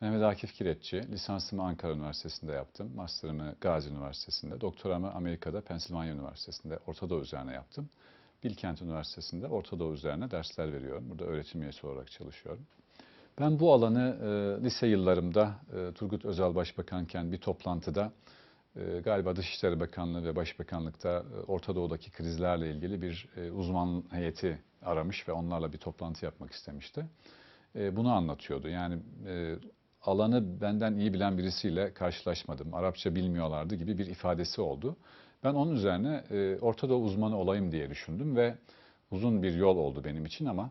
Mehmet Akif Kireççi, lisansımı Ankara Üniversitesi'nde yaptım. Master'ımı Gazi Üniversitesi'nde, doktoramı Amerika'da Pennsylvania Üniversitesi'nde Orta Doğu üzerine yaptım. Bilkent Üniversitesi'nde Orta Doğu üzerine dersler veriyorum. Burada öğretim üyesi olarak çalışıyorum. Ben bu alanı e, lise yıllarımda e, Turgut Özal Başbakanken bir toplantıda e, galiba Dışişleri Bakanlığı ve Başbakanlıkta e, Orta Doğu'daki krizlerle ilgili bir e, uzman heyeti aramış ve onlarla bir toplantı yapmak istemişti. E, bunu anlatıyordu. Yani e, alanı benden iyi bilen birisiyle karşılaşmadım. Arapça bilmiyorlardı gibi bir ifadesi oldu. Ben onun üzerine e, Orta Doğu uzmanı olayım diye düşündüm ve uzun bir yol oldu benim için ama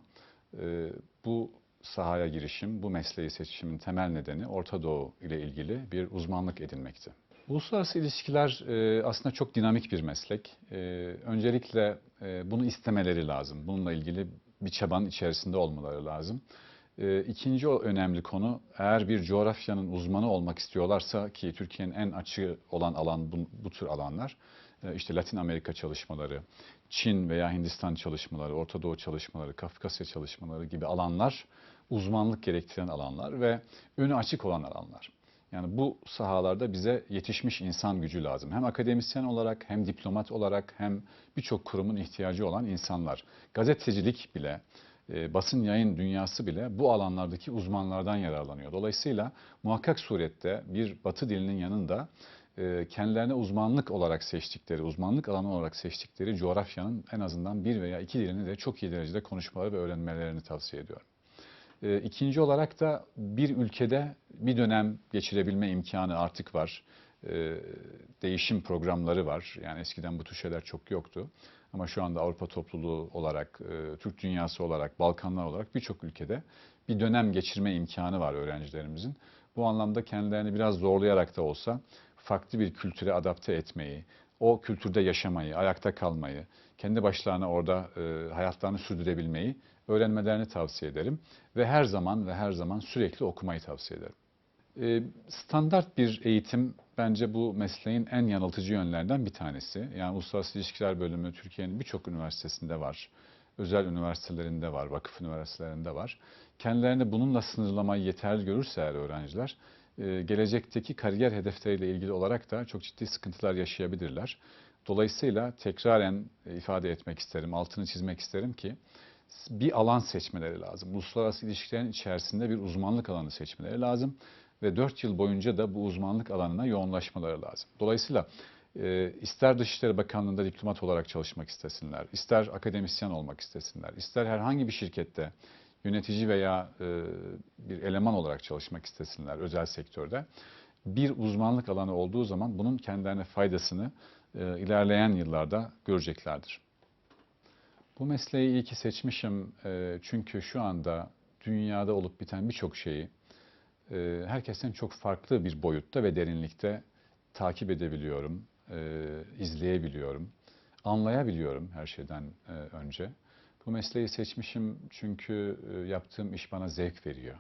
e, bu sahaya girişim, bu mesleği seçişimin temel nedeni Orta Doğu ile ilgili bir uzmanlık edinmekti. Uluslararası ilişkiler e, aslında çok dinamik bir meslek. E, öncelikle e, bunu istemeleri lazım. Bununla ilgili bir çabanın içerisinde olmaları lazım. E, ikinci önemli konu, eğer bir coğrafyanın uzmanı olmak istiyorlarsa ki Türkiye'nin en açığı olan alan bu, bu tür alanlar, e, işte Latin Amerika çalışmaları, Çin veya Hindistan çalışmaları, Orta Doğu çalışmaları, Kafkasya çalışmaları gibi alanlar uzmanlık gerektiren alanlar ve önü açık olan alanlar. Yani bu sahalarda bize yetişmiş insan gücü lazım. Hem akademisyen olarak hem diplomat olarak hem birçok kurumun ihtiyacı olan insanlar. Gazetecilik bile, e, basın yayın dünyası bile bu alanlardaki uzmanlardan yararlanıyor. Dolayısıyla muhakkak surette bir batı dilinin yanında e, kendilerine uzmanlık olarak seçtikleri, uzmanlık alanı olarak seçtikleri coğrafyanın en azından bir veya iki dilini de çok iyi derecede konuşmaları ve öğrenmelerini tavsiye ediyorum. E, İkinci olarak da bir ülkede bir dönem geçirebilme imkanı artık var. E, Değişim programları var. Yani eskiden bu tür şeyler çok yoktu. Ama şu anda Avrupa topluluğu olarak, e, Türk dünyası olarak, Balkanlar olarak birçok ülkede bir dönem geçirme imkanı var öğrencilerimizin. Bu anlamda kendilerini biraz zorlayarak da olsa farklı bir kültüre adapte etmeyi, o kültürde yaşamayı, ayakta kalmayı, kendi başlarına orada e, hayatlarını sürdürebilmeyi öğrenmelerini tavsiye ederim. Ve her zaman ve her zaman sürekli okumayı tavsiye ederim. E, standart bir eğitim bence bu mesleğin en yanıltıcı yönlerinden bir tanesi. Yani Uluslararası İlişkiler Bölümü Türkiye'nin birçok üniversitesinde var. Özel üniversitelerinde var, vakıf üniversitelerinde var. Kendilerini bununla sınırlamayı yeterli görürse eğer öğrenciler, e, gelecekteki kariyer hedefleriyle ilgili olarak da çok ciddi sıkıntılar yaşayabilirler. Dolayısıyla tekraren e, ifade etmek isterim, altını çizmek isterim ki bir alan seçmeleri lazım. Uluslararası ilişkilerin içerisinde bir uzmanlık alanı seçmeleri lazım ve 4 yıl boyunca da bu uzmanlık alanına yoğunlaşmaları lazım. Dolayısıyla e, ister Dışişleri Bakanlığı'nda diplomat olarak çalışmak istesinler, ister akademisyen olmak istesinler, ister herhangi bir şirkette yönetici veya e, bir eleman olarak çalışmak istesinler özel sektörde. Bir uzmanlık alanı olduğu zaman bunun kendilerine faydasını e, ilerleyen yıllarda göreceklerdir. Bu mesleği iyi ki seçmişim e, çünkü şu anda dünyada olup biten birçok şeyi e, herkesten çok farklı bir boyutta ve derinlikte takip edebiliyorum, e, izleyebiliyorum, anlayabiliyorum her şeyden e, önce. Bu mesleği seçmişim çünkü e, yaptığım iş bana zevk veriyor.